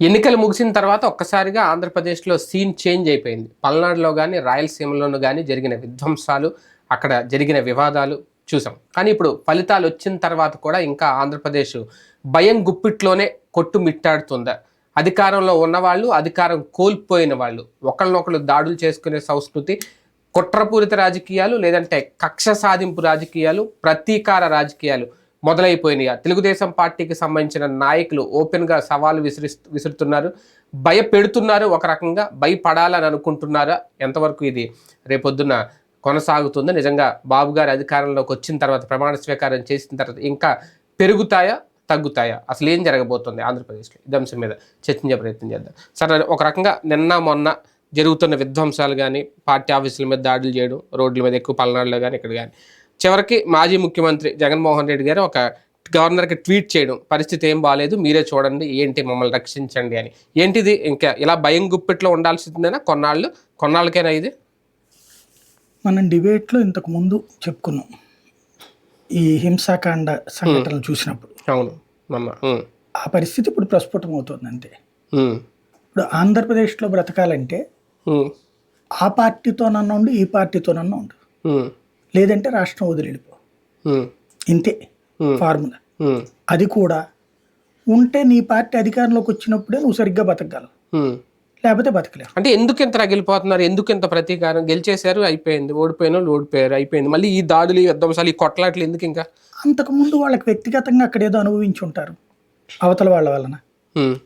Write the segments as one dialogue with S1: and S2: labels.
S1: ఎన్నికలు ముగిసిన తర్వాత ఒక్కసారిగా ఆంధ్రప్రదేశ్లో సీన్ చేంజ్ అయిపోయింది. పల్నాడులో కానీ రాయలసీమలోనూ కానీ జరిగిన విధ్వంసాలు అక్కడ జరిగిన వివాదాలు చూసాం. కానీ ఇప్పుడు ఫలితాలు వచ్చిన తర్వాత కూడా ఇంకా ఆంధ్రప్రదేశ్ భయం గుప్పిట్లోనే కొట్టుమిట్టాడుతుందా అధికారంలో ఉన్నవాళ్ళు అధికారం కోల్పోయిన వాళ్ళు ఒకళ్ళనొకళ్ళు దాడులు చేసుకునే సంస్కృతి కుట్రపూరిత రాజకీయాలు లేదంటే కక్ష సాధింపు రాజకీయాలు ప్రతీకార రాజకీయాలు మొదలైపోయినాయి. తెలుగుదేశం పార్టీకి సంబంధించిన నాయకులు ఓపెన్గా సవాలు విసిరి విసురుతున్నారు. భయపెడుతున్నారు ఒక రకంగా భయపడాలని అనుకుంటున్నారా? ఎంతవరకు ఇది రేపొద్దున కొనసాగుతుందో నిజంగా బాబు గారు అధికారంలోకి వచ్చిన తర్వాత ప్రమాణ స్వీకారం చేసిన తర్వాత ఇంకా పెరుగుతాయా తగ్గుతాయా? అసలు ఏం జరగబోతుంది ఆంధ్రప్రదేశ్లో? ఇది అంశం మీద చర్చించే ప్రయత్నం చేద్దాం. సరే ఒక రకంగా నిన్న మొన్న జరుగుతున్న విధ్వంసాలు కానీ పార్టీ ఆఫీసుల మీద దాడులు చేయడం రోడ్ల మీద ఎక్కువ పల్నాడులో కానీ ఇక్కడ కానీ చివరికి మాజీ ముఖ్యమంత్రి జగన్మోహన్ రెడ్డి గారు ఒక గవర్నర్కి ట్వీట్ చేయడం పరిస్థితి ఏం బాగాలేదు మీరే చూడండి ఏంటి మమ్మల్ని రక్షించండి అని. ఏంటిది? ఇంకా ఇలా భయం గుప్పిట్లో ఉండాల్సిందేనా? కొన్నాళ్ళు కొన్నాళ్ళకైనా ఇది?
S2: మనం డిబేట్లో ఇంతకు ముందు చెప్పుకున్నాం. ఈ హింసాకాండ సంఘటనలు చూసినప్పుడు.
S1: అవును. ఉమ్,
S2: ఆ పరిస్థితి ఇప్పుడు ప్రస్ఫుటం అవుతుంది అంతే ఇప్పుడు ఆంధ్రప్రదేశ్లో బ్రతకాలంటే ఆ పార్టీతోనన్నా ఉండు ఈ పార్టీతోనన్నా ఉండు. లేదంటే రాష్ట్రం వదిలి వెళ్ళిపో
S1: ఉమ్,
S2: ఇంతే ఫార్ములా. అది కూడా ఉంటే నీ పార్టీ అధికారంలోకి వచ్చినప్పుడే నువ్వు సరిగ్గా బతకగలవు. లేకపోతే బతకలేవు.
S1: అంటే ఎందుకు ఇంత రగిలిపోతున్నారు? ఎందుకు ఇంత ప్రతీకారం? గెలిచేశారు అయిపోయింది. ఓడిపోయిన వాళ్ళు ఓడిపోయారు అయిపోయింది. మళ్ళీ ఈ దాడులు ఈ విధ్వంసాలు ఈ కొట్లాట్లు ఎందుకు ఇంకా?
S2: అంతకుముందు వాళ్ళకి వ్యక్తిగతంగా అక్కడ ఏదో అనుభవించి ఉంటారు. అవతల వాళ్ళ వలన.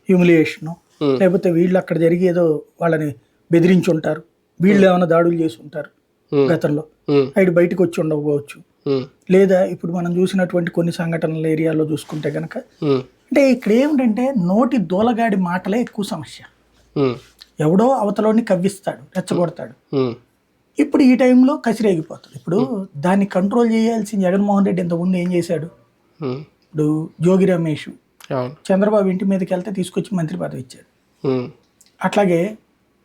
S2: హ్యూమిలియేషను. లేకపోతే వీళ్ళు అక్కడ జరిగి ఏదో వాళ్ళని బెదిరించి ఉంటారు. వీళ్ళు ఏమైనా దాడులు చేసి ఉంటారు. గతంలో. ఆయన బయటకు వచ్చి ఉండకపోవచ్చు. లేదా ఇప్పుడు మనం చూసినటువంటి కొన్ని సంఘటనల ఏరియాలో చూసుకుంటే కనుక
S1: ఉమ్,
S2: అంటే ఇక్కడ ఏమిటంటే నోటి దూలగాడి మాటలే ఎక్కువ సమస్య. ఎవడో అవతలోని కవ్విస్తాడు రెచ్చగొడతాడు. ఇప్పుడు ఈ టైంలో కసిరేగిపోతుంది ఇప్పుడు దాన్ని కంట్రోల్ చేయాల్సిన జగన్మోహన్ రెడ్డి ఇంతకుముందు ఏం చేశాడు? ఇప్పుడు జోగి రమేష్ చంద్రబాబు ఇంటి మీదకి వెళ్తే తీసుకొచ్చి మంత్రి పదవి ఇచ్చాడు. అట్లాగే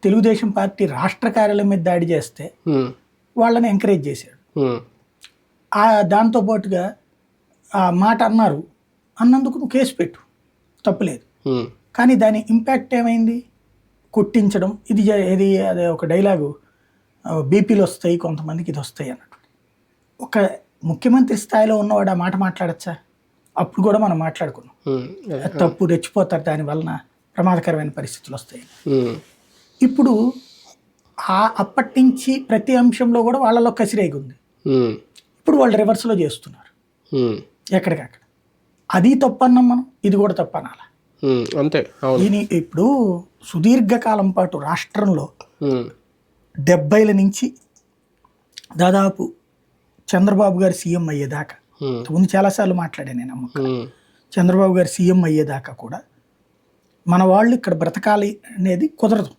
S2: తెలుగుదేశం పార్టీ రాష్ట్ర కార్యాలయం మీద దాడి చేస్తే వాళ్ళని ఎంకరేజ్ చేశాడు.
S1: ఉమ్,
S2: ఆ దాంతోపాటుగా ఆ మాట అన్నారు. అన్నందుకు నువ్వు కేసు పెట్టు. తప్పులేదు. కానీ దాని ఇంపాక్ట్ ఏమైంది? కొట్టించడం. ఇది ఇది అదే ఒక డైలాగు బీపీలు వస్తాయి కొంతమందికి ఇది వస్తాయి అన్నట్టు. ఒక ముఖ్యమంత్రి స్థాయిలో ఉన్నవాడు ఆ మాట మాట్లాడచ్చా? అప్పుడు కూడా మనం మాట్లాడుకున్నాం. తప్పు రెచ్చిపోతారు దాని వలన ప్రమాదకరమైన పరిస్థితులు వస్తాయి. ఇప్పుడు ఆ అప్పటి నుంచి ప్రతి అంశంలో కూడా వాళ్ళలో కసిరేగి ఉంది.
S1: ఉమ్,
S2: ఇప్పుడు వాళ్ళు రివర్స్లో చేస్తున్నారు. ఎక్కడికక్కడ. అది తప్పన్నాం మనం ఇది కూడా తప్పనాల.
S1: అంతే
S2: దీని ఇప్పుడు సుదీర్ఘకాలం పాటు రాష్ట్రంలో డెబ్బైల నుంచి దాదాపు చంద్రబాబు గారు సీఎం అయ్యేదాకా ముందు చాలాసార్లు మాట్లాడాను నేను అమ్మ చంద్రబాబు గారు సీఎం అయ్యేదాకా కూడా మన వాళ్ళు ఇక్కడ బ్రతకాలి అనేది కుదరదు.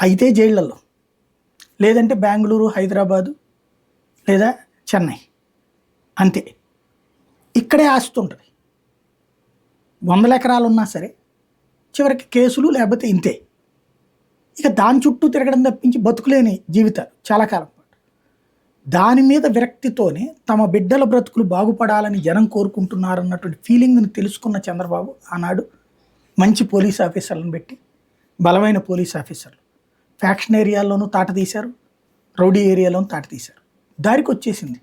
S2: అయితే జైళ్ళల్లో. లేదంటే బెంగళూరు హైదరాబాదు లేదా చెన్నై. అంతే. ఇక్కడే ఆస్తి ఉంటుంది. వందల ఎకరాలు ఉన్నా సరే చివరికి కేసులు లేకపోతే ఇంతే. ఇక దాని చుట్టూ తిరగడం తప్పించి బతుకులేని జీవితాలు చాలా కాలం పాటు. దాని మీద విరక్తితోనే తమ బిడ్డల బ్రతుకులు బాగుపడాలని జనం కోరుకుంటున్నారన్నటువంటి ఫీలింగ్ని తెలుసుకున్న చంద్రబాబు ఆనాడు మంచి పోలీస్ ఆఫీసర్లను పెట్టి బలమైన పోలీస్ ఆఫీసర్లు. ఫ్యాక్షన్ ఏరియాల్లోనూ తాట తీశారు రౌడీ ఏరియాలోనూ తాట తీశారు. దారికి వచ్చేసింది.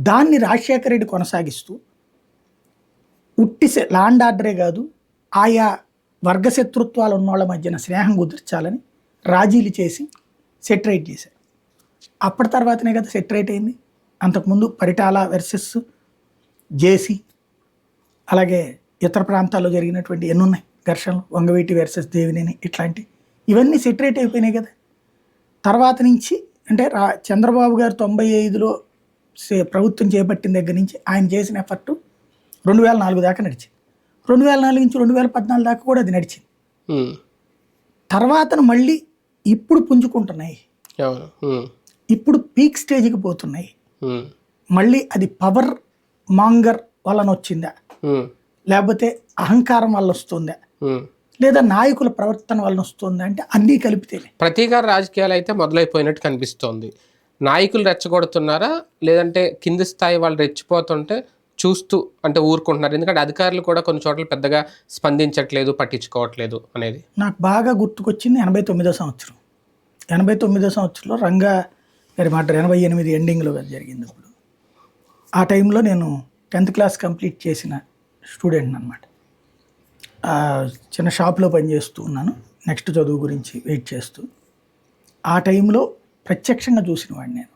S2: దాన్ని రాజశేఖర రెడ్డి కొనసాగిస్తూ ఉట్టి లాండ్ ఆర్డరే కాదు ఆయా వర్గ శత్రుత్వాలు ఉన్న మధ్యన స్నేహం కుదిర్చాలని రాజీలు చేసి సెటరేట్ చేశారు. అప్పటి తర్వాతనే కదా సెటరేట్ అయింది. అంతకుముందు పరిటాల వెర్సెస్ జేసీ అలాగే ఇతర ప్రాంతాల్లో జరిగినటువంటి ఎన్నున్నాయి ఘర్షణలు వంగవీటి వెర్సెస్ దేవినేని ఇట్లాంటి ఇవన్నీ సెటరేట్ అయిపోయినాయి కదా. తర్వాత నుంచి అంటే రా చంద్రబాబు గారు తొంభై ఐదులో ప్రభుత్వం చేపట్టిన దగ్గర నుంచి ఆయన చేసిన ఎఫర్ట్ రెండు వేల నాలుగు దాకా నడిచింది. రెండు వేల నాలుగు నుంచి రెండు వేల పద్నాలుగు దాకా కూడా అది నడిచింది.
S1: ఉమ్,
S2: తర్వాతను మళ్ళీ ఇప్పుడు పుంజుకుంటున్నాయి. ఇప్పుడు పీక్ స్టేజ్కి పోతున్నాయి. మళ్ళీ అది పవర్ మాంగర్ వలన వచ్చిందా లేకపోతే అహంకారం వల్ల వస్తుందా. లేదా నాయకుల ప్రవర్తన వలన వస్తుందా అంటే అన్నీ కలిపితేనే
S1: ప్రతీకార రాజకీయాలు అయితే మొదలైపోయినట్టు కనిపిస్తోంది. నాయకులు రెచ్చగొడుతున్నారా? లేదంటే కింది స్థాయి వాళ్ళు రెచ్చిపోతుంటే చూస్తూ అంటే ఊరుకుంటున్నారు. ఎందుకంటే అధికారులు కూడా కొన్ని చోట్ల పెద్దగా స్పందించట్లేదు పట్టించుకోవట్లేదు అనేది.
S2: నాకు బాగా గుర్తుకొచ్చింది ఎనభై తొమ్మిదో సంవత్సరం. ఎనభై తొమ్మిదో సంవత్సరంలో రంగా గారి మాట ఎనభై ఎనిమిది ఎండింగ్లో జరిగింది ఇప్పుడు ఆ టైంలో నేను టెన్త్ క్లాస్ కంప్లీట్ చేసిన స్టూడెంట్ అనమాట చిన్న షాప్లో పనిచేస్తూ ఉన్నాను. నెక్స్ట్ చదువు గురించి వెయిట్ చేస్తూ. ఆ టైంలో ప్రత్యక్షంగా చూసిన వాడిని నేను.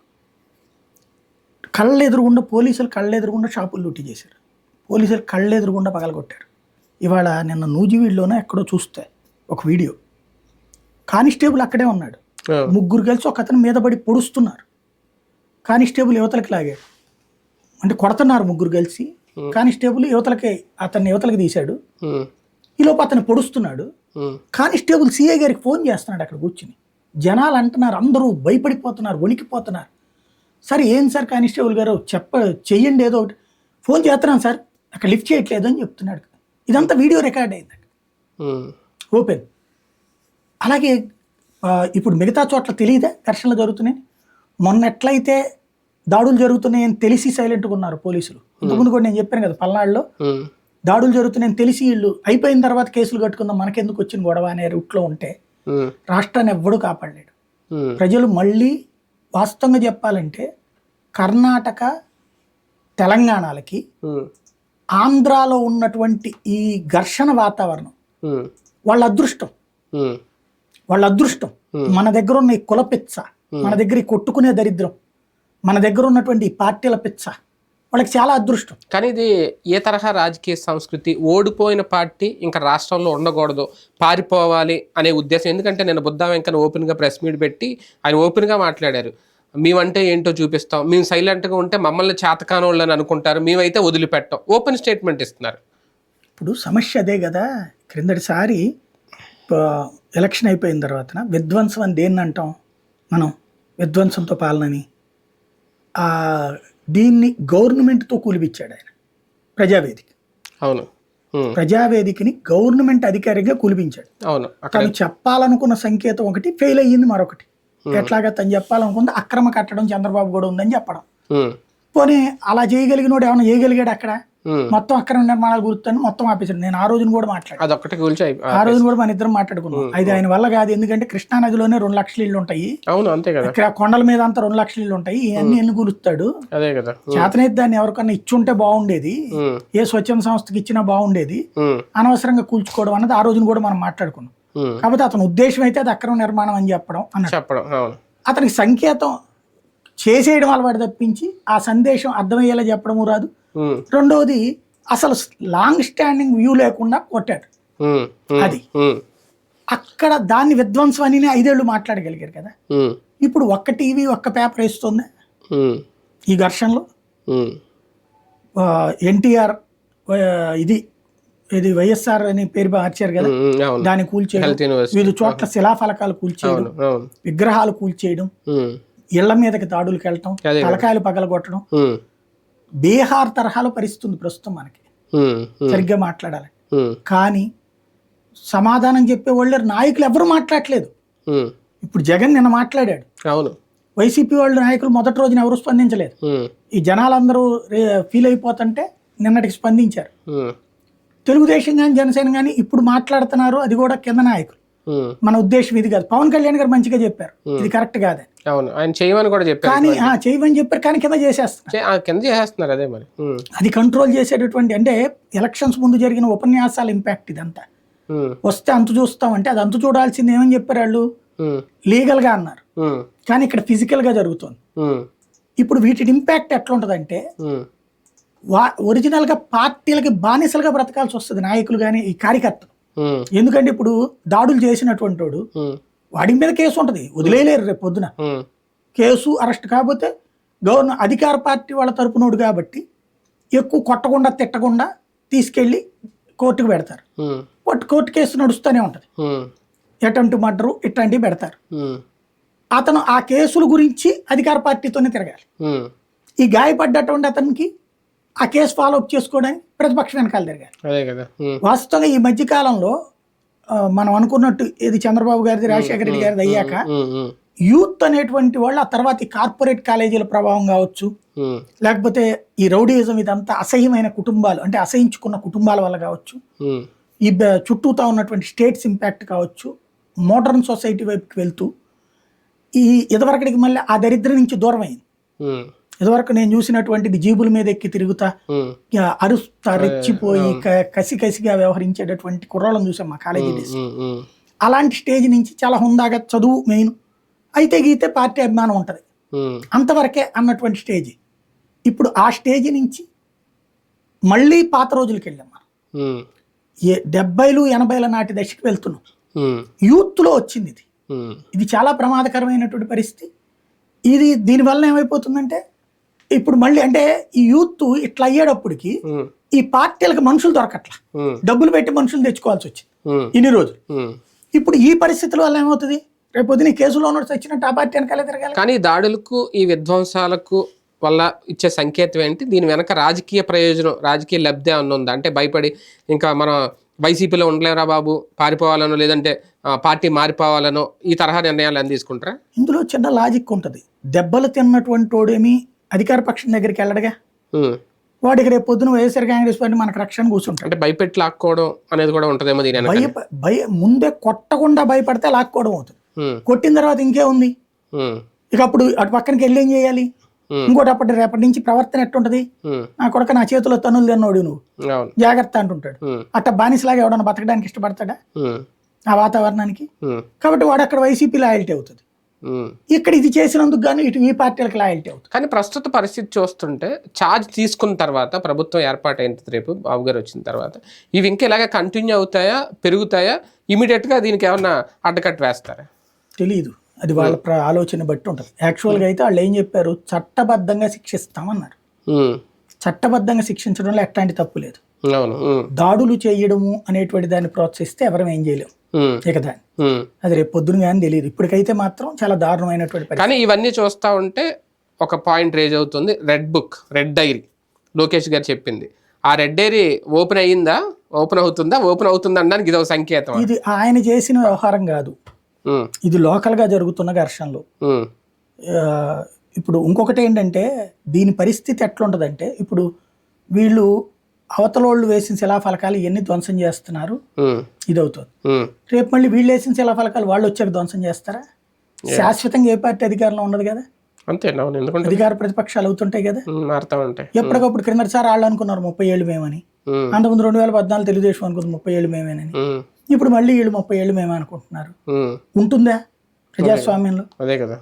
S2: కళ్ళు ఎదురుగుండా పోలీసులు కళ్ళు ఎదురుగుండా షాపులు లూటీ చేశారు. పోలీసులు కళ్ళు ఎదురుగుండా పగలగొట్టారు. ఇవాళ నిన్న నూజివీడులోనే ఎక్కడో చూస్తే ఒక వీడియో. కానిస్టేబుల్ అక్కడే ఉన్నాడు. ముగ్గురు కలిసి ఒక అతను మీద పడి పొడుస్తున్నారు. కానిస్టేబుల్ యువతలకి లాగాడు. అంటే కొడుతున్నారు ముగ్గురు కలిసి. కానిస్టేబుల్ యువతలకి అతన్ని యువతలకి తీశాడు. ఈలోపు అతను పొడుస్తున్నాడు. కానిస్టేబుల్ సిఐ గారికి ఫోన్ చేస్తున్నాడు అక్కడ కూర్చుని. జనాలు అంటున్నారు అందరూ భయపడిపోతున్నారు వణికిపోతున్నారు. సార్ ఏం సార్ కానిస్టేబుల్ గారు? చెప్ప చెయ్యండి ఏదో ఒకటి. ఫోన్ చేస్తున్నాను సార్ అక్కడ లిఫ్ట్ చేయట్లేదు అని చెప్తున్నాడు. ఇదంతా వీడియో రికార్డ్ అయింది ఓపెన్. అలాగే ఇప్పుడు మిగతా చోట్ల తెలియదా ఘర్షణలు జరుగుతున్నాయి? మొన్న ఎట్లయితే దాడులు జరుగుతున్నాయని తెలిసి సైలెంట్గా ఉన్నారు పోలీసులు. ఇంతకుముందు కూడా నేను చెప్పాను కదా పల్నాడులో. దాడులు జరుగుతున్నాయని తెలిసి వీళ్ళు అయిపోయిన తర్వాత కేసులు కట్టుకుందాం మనకెందుకు వచ్చిన గొడవ అనే రూట్లో ఉంటే రాష్ట్రాన్ని ఎవ్వడూ కాపాడలేడు. ప్రజలు మళ్ళీ వాస్తవంగా చెప్పాలంటే కర్ణాటక తెలంగాణలకి ఆంధ్రాలో ఉన్నటువంటి ఈ ఘర్షణ వాతావరణం వాళ్ళ అదృష్టం. వాళ్ళ అదృష్టం. మన దగ్గర ఉన్న ఈ కుల పిచ్చ మన దగ్గర ఈ కొట్టుకునే దరిద్రం మన దగ్గర ఉన్నటువంటి ఈ పార్టీల పిచ్చ వాళ్ళకి చాలా అదృష్టం.
S1: కానీ ఇది ఏ తరహా రాజకీయ సంస్కృతి? ఓడిపోయిన పార్టీ ఇంకా రాష్ట్రంలో ఉండకూడదు. పారిపోవాలి అనే ఉద్దేశం. ఎందుకంటే నేను బుద్ధా వెంకన్న ఓపెన్గా ప్రెస్ మీట్ పెట్టి ఆయన ఓపెన్గా మాట్లాడారు. మేమంటే ఏంటో చూపిస్తాం. మేము సైలెంట్గా ఉంటే మమ్మల్ని చేతకానోళ్ళు అని అనుకుంటారు. మేమైతే వదిలిపెట్టాం. ఓపెన్ స్టేట్మెంట్ ఇస్తున్నారు.
S2: ఇప్పుడు సమస్య అదే కదా. క్రిందటిసారి ఎలక్షన్ అయిపోయిన తర్వాత విధ్వంసం అని దేన్ని అంటాం మనం? విధ్వంసంతో పాలనని. దీన్ని గవర్నమెంట్తో కూలిపిచ్చాడు ఆయన. ప్రజావేదిక.
S1: అవును.
S2: ప్రజావేదికని గవర్నమెంట్ అధికారిగా కూలిపించాడు.
S1: అవును.
S2: తను చెప్పాలనుకున్న సంకేతం ఒకటి ఫెయిల్ అయ్యింది మరొకటి. ఎట్లాగా తను చెప్పాలనుకుంది అక్రమ కట్టడం చంద్రబాబు కూడా ఉందని చెప్పడం. పోనీ అలా చేయగలిగినోడు ఏమైనా చేయగలిగాడు అక్కడ? మొత్తం అక్రమ నిర్మాణాలు గుర్తుని మొత్తం ఆపేసాడు నేను ఆ రోజున కూడా మాట్లాడాను.
S1: అయి-
S2: ఆ రోజున కూడా మన ఇద్దరం మాట్లాడుకున్నాం. అది ఆయన వల్ల కాదు. ఎందుకంటే కృష్ణా నదిలోనే రెండు లక్షల ఇళ్ళు ఉంటాయి.
S1: అవును అంతే కదా.
S2: ఇక్కడ కొండల మీద అంతా రెండు లక్షల ఇళ్ళు ఉంటాయి. ఇవన్నీ ఎన్ని కూలుస్తాడు?
S1: అదే కదా. ఉమ్,
S2: చేతనైతే దాన్ని ఎవరికన్నా ఇచ్చుంటే బాగుండేది. ఏ స్వచ్ఛంద సంస్థకి ఇచ్చినా బాగుండేది. అనవసరంగా కూల్చుకోవడం అన్నది ఆ రోజున కూడా మనం మాట్లాడుకున్నాం. కాకపోతే అతని ఉద్దేశం అయితే అది అక్రమ నిర్మాణం అని చెప్పడం అన్నాడు.
S1: చెప్పడం
S2: అతనికి సంకేతం చేసేయడం అలవాటు తప్పించి ఆ సందేశం అర్థమయ్యేలా చెప్పడము రాదు. రెండవది అసలు లాంగ్ స్టాండింగ్ వ్యూ లేకుండా కొట్టాడు. అది. అక్కడ దాన్ని విధ్వంసం అని ఐదేళ్ళు మాట్లాడగలిగారు కదా. ఇప్పుడు ఒక్క టీవీ ఒక్క పేపర్ వేస్తుంది? ఈ ఘర్షణలో? ఎన్టీఆర్ ఇది ఇది వైఎస్ఆర్ అని పేరు మార్చారు కదా. దాన్ని కూల్చేయడం. వివిధ చోట్ల శిలాఫలకాలు కూల్చేయడం. విగ్రహాలు కూల్చేయడం. ఇళ్ళ మీదకి దాడులకు వెళ్ళటం. తలకాయలు పగలగొట్టడం. బీహార్ తరహాలో పరిస్థితుంది ప్రస్తుతం మనకి. సరిగ్గా మాట్లాడాలి. కానీ సమాధానం చెప్పే వాళ్ళు నాయకులు ఎవరు మాట్లాడట్లేదు.
S1: ఉమ్,
S2: ఇప్పుడు జగన్ నిన్న మాట్లాడాడు.
S1: అవును.
S2: వైసీపీ వాళ్ళు నాయకులు మొదటి రోజున ఎవరు స్పందించలేదు. ఈ జనాలందరూ ఫీల్ అయిపోతుంటే నిన్నటికి స్పందించారు. తెలుగుదేశం కానీ జనసేన కానీ ఇప్పుడు మాట్లాడుతున్నారు. అది కూడా కింద నాయకులు. మన ఉద్దేశం ఇది కాదు. పవన్ కళ్యాణ్ గారు మంచిగా చెప్పారు. ఇది కరెక్ట్ కాదని.
S1: అవును. ఆయన చేయమని కూడా చెప్పారు
S2: కానీ చేయమని చెప్పారు కానీ కింద చేసేస్తున్నారు.
S1: కింద చేసేస్తున్నారు అదే మరి.
S2: అది కంట్రోల్ చేసేటటువంటి అంటే ఎలక్షన్స్ ముందు జరిగిన ఉపన్యాసాల ఇంపాక్ట్ ఇదంతా. వస్తే అంతు చూస్తామంటే అది అంతు చూడాల్సింది ఏమని చెప్పారు వాళ్ళు?
S1: ఉమ్,
S2: లీగల్గా అన్నారు. కానీ ఇక్కడ ఫిజికల్గా జరుగుతుంది.
S1: ఉమ్,
S2: ఇప్పుడు వీటి ఇంపాక్ట్ ఎట్లా ఉంటుందంటే
S1: ఉమ్,
S2: వా ఒరిజినల్గా పార్టీలకి బానిసలుగా బ్రతకాల్సి వస్తుంది నాయకులు కానీ ఈ కార్యకర్తలు. ఎందుకంటే ఇప్పుడు దాడులు చేసినటువంటి వాడు వాడి మీద కేసు ఉంటుంది. వదిలేయలేరు రేపు పొద్దున. కేసు అరెస్ట్ కాకపోతే గవర్నర్ అధికార పార్టీ వాళ్ళ తరపునోడు కాబట్టి ఎక్కువ కొట్టకుండా తిట్టకుండా తీసుకెళ్ళి కోర్టుకు పెడతారు. కోర్టు కోర్టు కేసు నడుస్తూనే ఉంటుంది. అటెంప్ట్ మర్డరు ఇట్లాంటివి పెడతారు. అతను ఆ కేసుల గురించి అధికార పార్టీతోనే తిరగాలి. ఈ గాయపడ్డటువంటి అతనికి ఆ కేసు ఫాలో అప్ చేసుకోవడానికి ప్రతిపక్ష వెనకాల తిరగాలి. వాస్తవంగా ఈ మధ్య కాలంలో ఆ, మనం అనుకున్నట్టు ఇది చంద్రబాబు గారిది రాజశేఖర రెడ్డి గారిది అయ్యాక యూత్ అనేటువంటి వాళ్ళు ఆ తర్వాత ఈ కార్పొరేట్ కాలేజీల ప్రభావం కావచ్చు లేకపోతే ఈ రౌడీయిజం ఇదంతా అసహ్యమైన కుటుంబాలు అంటే అసహించుకున్న కుటుంబాల వల్ల కావచ్చు ఈ చుట్టూతా ఉన్నటువంటి స్టేట్స్ ఇంపాక్ట్ కావచ్చు మోడర్న్ సొసైటీ వైపుకి వెళ్తూ ఈ ఇదివరకటికి మళ్ళీ ఆ దరిద్రం నుంచి దూరం అయింది
S1: ఉమ్,
S2: ఇదివరకు నేను చూసినటువంటిది జీబుల మీద ఎక్కి తిరుగుతా అరుస్తా రెచ్చిపోయి కసి కసిగా వ్యవహరించేటటువంటి కుర్రాళ్ళని చూసాం మా కాలేజీ డేస్ అలాంటి స్టేజ్ నుంచి చాలా హుందాగా చదువు మెయిన్. అయితే గీతే పార్టీ అభిమానం ఉంటుంది. అంతవరకే అన్నటువంటి స్టేజ్. ఇప్పుడు ఆ స్టేజ్ నుంచి మళ్ళీ పాత రోజులకి వెళ్ళాం మనం. ఏ డెబ్బైలు ఎనభైల నాటి దశకి వెళ్తున్నాం. యూత్లో వచ్చింది ఇది. ఇది చాలా ప్రమాదకరమైనటువంటి పరిస్థితి. ఇది దీనివల్ల ఏమైపోతుందంటే ఇప్పుడు మళ్ళీ అంటే ఈ యూత్ ఇట్లా అయ్యేటప్పటికి ఈ పార్టీలకు మనుషులు దొరకట్లా. డబ్బులు పెట్టి మనుషులు తెచ్చుకోవాల్సి వచ్చింది. ఇన్ని రోజులు. ఇప్పుడు ఈ పరిస్థితుల వల్ల ఏమవుతుంది? రేపు పొద్దున కేసులో ఉన్నట్టు వచ్చినట్టు ఆ పార్టీ వెనకాలే తిరగాలి.
S1: కానీ దాడులకు ఈ విధ్వంసాలకు వల్ల ఇచ్చే సంకేతం ఏంటి? దీని వెనక రాజకీయ ప్రయోజనం రాజకీయ లబ్ధి ఏమన్నా ఉందా? అంటే భయపడి ఇంకా మనం వైసీపీలో ఉండలేరా బాబు? పారిపోవాలనో లేదంటే పార్టీ మారిపోవాలనో ఈ తరహా నిర్ణయాలు అని తీసుకుంటారా?
S2: ఇందులో చిన్న లాజిక్ ఉంటుంది. దెబ్బలు తిన్నటువంటి వాడేమి అధికార పక్షం దగ్గరికి వెళ్ళడగా. వాడికి రేపు పొద్దున వైఎస్ఆర్ కాంగ్రెస్ పార్టీ మనకు రక్షణ కూర్చుంటాడు.
S1: అంటే భయపెట్టి లాక్కోవడం అనేది కూడా ఉంటుందేమో దీని
S2: భయ భయ ముందే కొట్టకుండా భయపడితే లాక్కోవడం అవుతుంది. కొట్టిన తర్వాత ఇంకే ఉంది. ఇక అప్పుడు అటు పక్కనకి వెళ్ళి ఏం చేయాలి? ఇంకోటి అప్పటి రేపటి నుంచి ప్రవర్తన ఎట్టుంటది? నా కొడుక నా చేతిలో తన్నులు తిన్నోడు నువ్వు. జాగ్రత్త అంటుంటాడు. అట్ట బానిసలాగా ఎవడన్నా బతకడానికి ఇష్టపడతాడా? ఆ వాతావరణానికి? కాబట్టి వాడు అక్కడ వైసీపీ లాయల్టీ అవుతుంది. ఇక్కడ ఇది చేసినందుకు గాను ఇటు ఈ పార్టీలకు లాయల్టీ అవుతుంది.
S1: కానీ ప్రస్తుత పరిస్థితి చూస్తుంటే ఛార్జ్ తీసుకున్న తర్వాత ప్రభుత్వం ఏర్పాటైన రేపు బాబు గారు వచ్చిన తర్వాత ఇవి ఇంకా ఇలాగే కంటిన్యూ అవుతాయా పెరుగుతాయా? ఇమీడియట్గా దీనికి ఏమన్నా అడ్డకట్ట వేస్తారా?
S2: తెలియదు అది వాళ్ళ ఆలోచన బట్టి ఉంటుంది. యాక్చువల్గా అయితే వాళ్ళు ఏం చెప్పారు? చట్టబద్ధంగా శిక్షిస్తామన్నారు. చట్టబద్ధంగా శిక్షించడంలో ఎట్లాంటి తప్పు లేదు. దాడులు చేయడము అనేటువంటి దాన్ని ప్రోత్సహిస్తే ఎవరం ఏం చేయలేము
S1: ఉమ్,
S2: ఇక దాన్ని
S1: ఉమ్.
S2: అది రేపు పొద్దున కానీ తెలియదు ఇప్పటికైతే మాత్రం చాలా దారుణమైనటువంటి
S1: కానీ ఇవన్నీ చూస్తా ఉంటే ఒక పాయింట్ రేజ్ అవుతుంది. Red book red diary. Lokesh garu చెప్పింది. ఆ రెడ్ డైరీ ఓపెన్ అయ్యిందా? ఓపెన్ అవుతుందా? ఓపెన్ అవుతుందా అనడానికి ఇది ఒక సంకేతం
S2: ఇది ఆయన చేసిన వ్యవహారం కాదు. ఇది లోకల్గా జరుగుతున్న ఘర్షణలు. ఇప్పుడు ఇంకొకటి ఏంటంటే దీని పరిస్థితి ఎట్లుంటుందంటే ఇప్పుడు వీళ్ళు అవతలోళ్ళు వేసిన శిలాఫలకాలు ఎన్ని ధ్వంసం చేస్తున్నారు.
S1: ఉమ్,
S2: ఇది అవుతుంది
S1: ఉమ్,
S2: రేపు మళ్ళీ వీళ్ళు వేసిన శిలాఫలకాలు వాళ్ళు వచ్చాక ధ్వంసం చేస్తారా? శాశ్వతంగా ఏ పార్టీ అధికారంలో ఉండదు కదా?
S1: అంతే ఎందుకంటే
S2: అధికార ప్రతిపక్షాలు అవుతుంటాయి కదా?
S1: మారుతా ఉంటాయి.
S2: ఎప్పటికప్పుడు క్రిందటిసారి వాళ్ళు అనుకున్నారు ముప్పై ఏళ్ళు మేమని. అంతకుముందు రెండు వేల పద్నాలుగు తెలుగుదేశం అనుకుంది ముప్పై ఏళ్ళు మేమేనని. ఇప్పుడు మళ్ళీ వీళ్ళు ముప్పై ఏళ్ళు మేమే అనుకుంటున్నారు. ఉంటుందా ప్రజాస్వామ్యంలో?
S1: అదే కదా.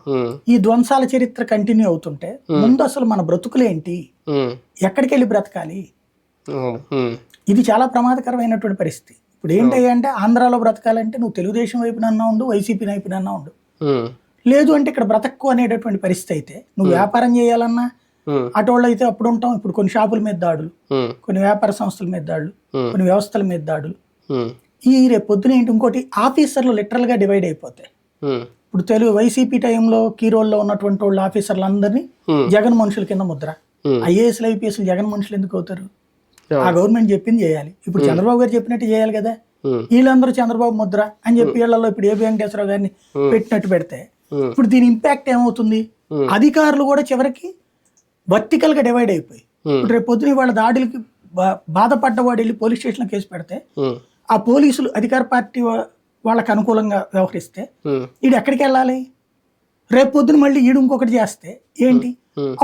S2: ఈ ధ్వంసాల చరిత్ర కంటిన్యూ అవుతుంటే ముందు అసలు మన బ్రతుకులేంటి ఎక్కడికి వెళ్ళి బ్రతకాలి? ఇది చాలా ప్రమాదకరమైనటువంటి పరిస్థితి ఇప్పుడు ఏంటి అంటే ఆంధ్రాలో బ్రతకాలంటే నువ్వు తెలుగుదేశం వైపునన్నా ఉండు వైసీపీ వైపునన్నా ఉండు లేదు అంటే ఇక్కడ బ్రతక్కు అనేటటువంటి పరిస్థితి అయితే నువ్వు వ్యాపారం చేయాలన్నా అటోళ్ళు అయితే అప్పుడు ఉంటాం ఇప్పుడు కొన్ని షాపుల మీద దాడులు కొన్ని వ్యాపార సంస్థల మీద దాడులు. కొన్ని వ్యవస్థల మీద దాడులు ఈ రేపు పొద్దున ఏంటి ఇంకోటి ఆఫీసర్లు లిటరల్గా డివైడ్ అయిపోతాయి ఇప్పుడు తెలుగు వైసీపీ టైంలో కీ రోల్లో ఉన్నటువంటి వాళ్ళు ఆఫీసర్లందరినీ
S1: Hmm.
S2: జగన్ మనుషుల కింద ముద్ర. ఐఏఎస్లు ఐపీఎస్లు జగన్ మనుషులు ఎందుకు అవుతారు. ఆ గవర్నమెంట్ చెప్పింది చేయాలి. ఇప్పుడు చంద్రబాబు గారు చెప్పినట్టు చేయాలి కదా? వీళ్ళందరూ చంద్రబాబు ముద్ర అని చెప్పి వీళ్ళలో ఇప్పుడు ఏ వెంకటేశ్వరరావు గారిని పెట్టినట్టు పెడితే ఇప్పుడు దీని ఇంపాక్ట్ ఏమవుతుంది. అధికారులు కూడా చివరికి వర్టికల్గా డివైడ్ అయిపోయి. ఇప్పుడు రేపు పొద్దున వాళ్ళ దాడులకి బాధపడ్డవాడు వెళ్ళి పోలీస్ స్టేషన్లో కేసు పెడితే ఆ పోలీసులు అధికార పార్టీ వాళ్ళకి అనుకూలంగా వ్యవహరిస్తే ఈడు ఎక్కడికి వెళ్ళాలి? రేపు పొద్దున మళ్ళీ ఈడు ఇంకొకటి చేస్తే ఏంటి.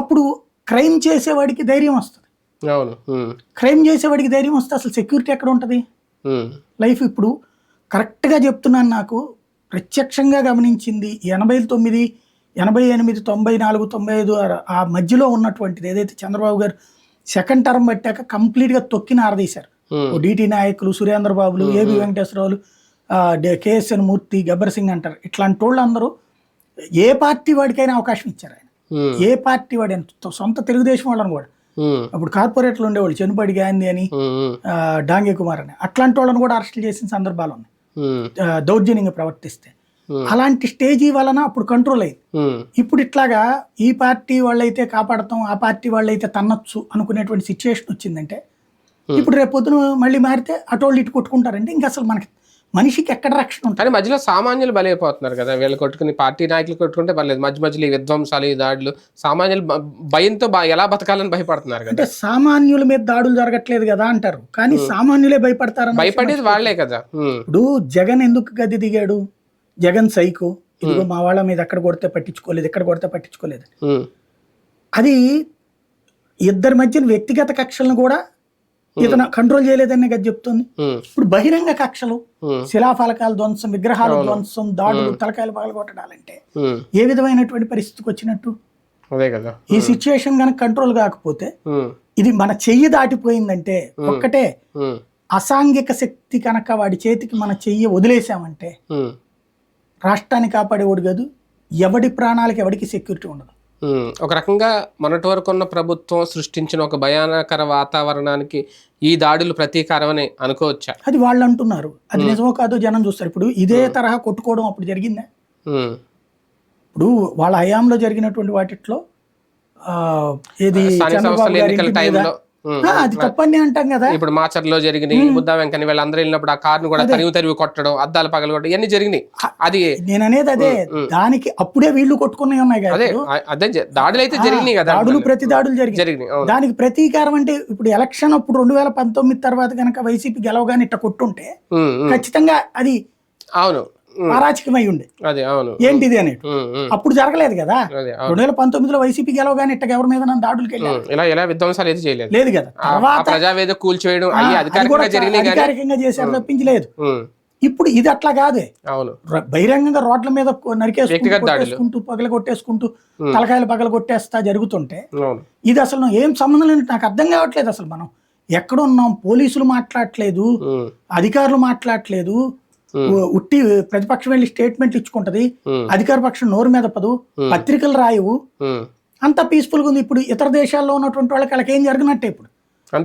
S2: అప్పుడు క్రైమ్ చేసేవాడికి ధైర్యం వస్తుంది.
S1: అవును.
S2: క్రైమ్ చేసేవాడికి ధైర్యం వస్తే అసలు సెక్యూరిటీ ఎక్కడ ఉంటుంది? లైఫ్ ఇప్పుడు కరెక్ట్గా చెప్తున్నాను నాకు ప్రత్యక్షంగా గమనించింది ఎనభై తొమ్మిది ఎనభై ఎనిమిది తొంభై నాలుగు తొంభై ఐదు ఆ- మధ్యలో ఉన్నటువంటిది. ఏదైతే చంద్రబాబు గారు సెకండ్ టర్మ్ పెట్టాక కంప్లీట్గా తొక్కిన ఆరదీశారు. డిటి నాయకులు సురేంద్ర బాబులు ఏబి వెంకటేశ్వరరావులు కేఎస్ఎన్ మూర్తి గబ్బర్ సింగ్ అంటారు. ఇట్లాంటి వాళ్ళు అందరూ ఏ పార్టీ వాడికైనా అవకాశం ఇచ్చారు ఆయన. ఏ పార్టీ వాడి సొంత తెలుగుదేశం వాళ్ళని కూడా. అప్పుడు కార్పొరేట్లు ఉండేవాళ్ళు చెనుపడి గాంధీ అని డాంగే కుమార్ అని. అట్లాంటి వాళ్ళని కూడా అరెస్టులు చేసిన సందర్భాలు ఉన్నాయి. దౌర్జన్యంగా ప్రవర్తిస్తే. అలాంటి స్టేజీ వలన అప్పుడు కంట్రోల్ అయింది. ఇప్పుడు ఇట్లాగా ఈ పార్టీ వాళ్ళైతే కాపాడతాం ఆ పార్టీ వాళ్ళైతే తన్నొచ్చు అనుకునేటువంటి సిచ్యువేషన్ వచ్చిందంటే ఇప్పుడు రేపు పొద్దున మళ్ళీ మారితే అటోళ్ళు ఇటు కొట్టుకుంటారంటే ఇంకా అసలు మనకి మనిషికి ఎక్కడ రక్షణ ఉంటుంది?
S1: కానీ మధ్యలో సామాన్యులు బలైపోతున్నారు కదా. వీళ్ళు కొట్టుకుని పార్టీ నాయకులు కొట్టుకుంటే పర్లేదు. మధ్య మధ్యలో ఈ విధ్వంసాలు ఈ దాడులు సామాన్యులు భయంతో ఎలా బతకాలని భయపడుతున్నారు కదా.
S2: అంటే సామాన్యుల మీద దాడులు జరగట్లేదు కదా అంటారు. కానీ సామాన్యులే భయపడతారని
S1: భయపడేది వాళ్ళే కదా.
S2: ఇప్పుడు జగన్ ఎందుకు గది దిగాడు? జగన్ సైకో. ఇదిగో మా వాళ్ళ మీద ఎక్కడ కొడితే పట్టించుకోలేదు ఎక్కడ కొడితే పట్టించుకోలేదు. అది ఇద్దరి మధ్యన వ్యక్తిగత కక్షలను కూడా ఇతను కంట్రోల్ చేయలేదని కదా చెప్తుంది. ఇప్పుడు బహిరంగ కక్షలు శిలాఫలకాల ధ్వంసం విగ్రహాల ధ్వంసం దాడులు తలకాయలు పగలగొట్టడాలంటే ఏ విధమైనటువంటి పరిస్థితికి వచ్చినట్టు?
S1: అదే కదా.
S2: ఈ సిచ్యుయేషన్ కనుక కంట్రోల్ కాకపోతే ఇది మన చెయ్యి దాటిపోయిందంటే ఒక్కటే అసాంఘిక శక్తి కనుక వాడి చేతికి మన చెయ్యి వదిలేసామంటే రాష్ట్రాన్ని కాపాడేవాడు కాదు ఎవడి ప్రాణాలకి ఎవడికి సెక్యూరిటీ ఉండదు.
S1: ఒక రకంగా మొన్నటి వరకు ఉన్న ప్రభుత్వం సృష్టించిన ఒక భయానకర వాతావరణానికి ఈ దాడులు ప్రతీకారమని అనుకోవచ్చా?
S2: అది వాళ్ళు అంటున్నారు. అది నిజమో కాదో జనం చూస్తారు. ఇప్పుడు ఇదే తరహా కొట్టుకోవడం అప్పుడు జరిగిందా. ఇప్పుడు వాళ్ళ హయాంలో జరిగినటువంటి వాటిట్లో ఆ, ఏది చంద్రబాబు గారి అది తప్పని అంటాం కదా.
S1: ఇప్పుడు మాచర్లో జరిగినాయి బుద్ధా వెంకని వీళ్ళందరూ వెళ్ళినప్పుడు ఆ కార్ను కూడా తరివి తరివి కొట్టడం అద్దాలు పగలు కొట్టడం ఇవన్నీ జరిగినాయి. అది
S2: నేను అనేది అదే. దానికి అప్పుడే వీళ్ళు కొట్టుకునే ఉన్నాయి కదా
S1: అదే అదే దాడులు అయితే జరిగినాయి కదా
S2: దాడులు ప్రతి దాడులు
S1: జరిగినాయి.
S2: దానికి ప్రతీకారం అంటే ఇప్పుడు ఎలక్షన్ అప్పుడు రెండు వేల పంతొమ్మిది తర్వాత కనుక వైసీపీ గెలవగానే ఇట్ట కొట్టుంటే. ఖచ్చితంగా అది
S1: అవును.
S2: అరాచకమై ఉండే ఏంటిది
S1: ఉమ్.
S2: అప్పుడు జరగలేదు కదా? రెండు వేల పంతొమ్మిదిలో వైసీపీ గెలవగానే ఇట్ట ఎవరి మీద దాడులకి
S1: ఇలా ఇలా విధ్వంసాలు చేయలేదు.
S2: లేదు కదా. తర్వాత
S1: ప్రజావేద కూల్చేయడం అధికారికంగా
S2: చేశారు తప్పించి లేదు.
S1: ఉమ్,
S2: ఇప్పుడు ఇది అట్లా కాదే.
S1: అవును.
S2: బహిరంగంగా రోడ్ల మీద నరికేసుకుంటూ
S1: దాడులు.
S2: పగల కొట్టేసుకుంటూ తలకాయలు పగల కొట్టేస్తా జరుగుతుంటే ఇది అసలు ఏం సంబంధం లేదు నాకు అర్థం కావట్లేదు అసలు మనం. ఎక్కడ ఉన్నాం పోలీసులు మాట్లాడట్లేదు. అధికారులు మాట్లాడట్లేదు. ఉట్టి ప్రతిపక్షం వెళ్ళి స్టేట్మెంట్ ఇచ్చుకుంటది. అధికార పక్షం నోరు మెదపదు పత్రికలు రాయవు. అంత పీస్ఫుల్గా ఉంది. ఇప్పుడు ఇతర దేశాల్లో ఉన్నటువంటి వాళ్ళకి వాళ్ళకి ఏం జరిగినట్టే ఇప్పుడు?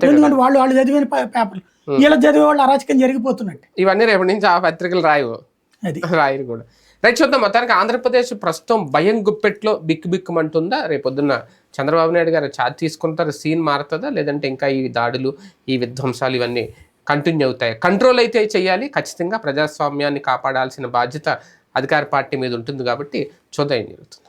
S2: ఎందుకంటే వాళ్ళు వాళ్ళు చదివిన పేపర్లు వీళ్ళ చదివే వాళ్ళు అరాచకం జరిగిపోతున్నట్టే.
S1: ఇవన్నీ రేపటి నుంచి ఆ పత్రికలు రాయవు.
S2: అది.
S1: రాయరు కూడా. రైట్ చూద్దాం. మొత్తానికి ఆంధ్రప్రదేశ్ ప్రస్తుతం భయం గుప్పెట్లో బిక్కు బిక్కుమంటుందా రేపొద్దున్న చంద్రబాబు నాయుడు గారు ఛార్జ్ తీసుకుంటారు. సీన్ మారుతుందా? లేదంటే ఇంకా ఈ దాడులు ఈ విధ్వంసాలు ఇవన్నీ కంటిన్యూ అవుతాయి. కంట్రోల్ అయితే చేయాలి. ఖచ్చితంగా ప్రజాస్వామ్యాన్ని కాపాడాల్సిన బాధ్యత అధికార పార్టీ మీద ఉంటుంది కాబట్టి చూద్దాం ఏం జరుగుతుంది.